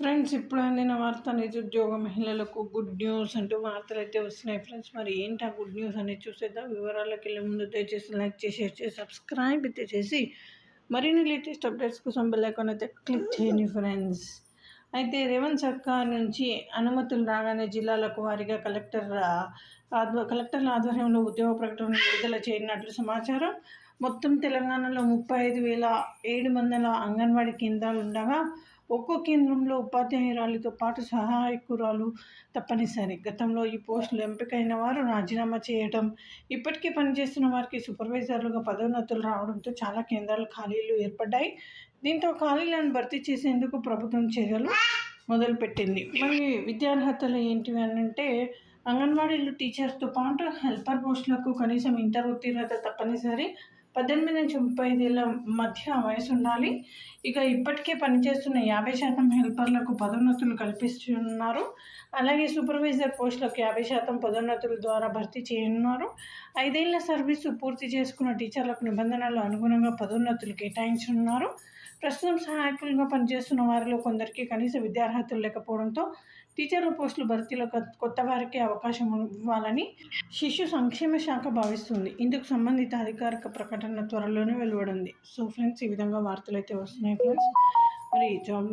Friends ఇప్పుడు అందిన వార్త నిరుద్యోగ మహిళలకు గుడ్ న్యూస్ అంటూ వార్తలు అయితే వస్తున్నాయి ఫ్రెండ్స్. మరి ఏంటి ఆ గుడ్ న్యూస్ అనేది చూసేద్దాం. వివరాలకు వెళ్ళే ముందు దయచేసి లైక్ చేసి షేర్ చేసి సబ్స్క్రైబ్ అయితే చేసి మరిన్ని లేటెస్ట్ అప్డేట్స్ కోసం బెల్ ఐకాన్ అయితే క్లిక్ చేయండి ఫ్రెండ్స్. అయితే రేవంత్ సర్కార్ నుంచి అనుమతులు రాగానే జిల్లాలకు వారీగా కలెక్టర్ కలెక్టర్ల ఆధ్వర్యంలో ఉద్యోగ ప్రకటన విడుదల చేయనున్నట్లు సమాచారం. మొత్తం తెలంగాణలో ముప్పై ఐదు వేల ఏడు వందల అంగన్వాడీ కేంద్రాలు ఉండగా ఒక్కో కేంద్రంలో ఉపాధ్యాయురాలితో పాటు సహాయకురాలు తప్పనిసరి. గతంలో ఈ పోస్టులు ఎంపికైన వారు రాజీనామా చేయడం ఇప్పటికే పనిచేస్తున్న వారికి సూపర్వైజర్లుగా పదోన్నతులు రావడంతో చాలా కేంద్రాలు ఖాళీలు ఏర్పడ్డాయి. దీంతో ఖాళీలను భర్తీ చేసేందుకు ప్రభుత్వం చర్యలు మొదలుపెట్టింది. మరి విద్యార్హతలు ఏంటివి అని అంటే అంగన్వాడీలు టీచర్స్తో పాటు హెల్పర్ పోస్టులకు కనీసం ఇంటర్ ఉత్తీర్ణత తప్పనిసరి. పద్దెనిమిది నుంచి ముప్పై ఐదేళ్ళ మధ్య వయసు ఉండాలి ఇక ఇప్పటికే పనిచేస్తున్న యాభై శాతం హెల్పర్లకు పదోన్నతులు కల్పిస్తున్నారు. అలాగే సూపర్వైజర్ పోస్టులకు యాభై శాతం పదోన్నతుల ద్వారా భర్తీ చేయనున్నారు. ఐదేళ్ళ సర్వీసు పూర్తి చేసుకున్న టీచర్లకు నిబంధనలు అనుగుణంగా పదోన్నతులు కేటాయించనున్నారు. ప్రస్తుతం సహాయకులుగా పనిచేస్తున్న వారిలో కొందరికి కనీస విద్యార్హతలు లేకపోవడంతో టీచర్ల పోస్టులు భర్తీలో కొత్త వారికి అవకాశం ఇవ్వాలని శిశు సంక్షేమ శాఖ భావిస్తుంది. ఇందుకు సంబంధిత అధికారిక ప్రకటన త్వరలోనే వెలువడింది. సో ఫ్రెండ్స్ ఈ విధంగా వార్తలు అయితే వస్తున్నాయి ఫ్రెండ్స్. మరి జాబ్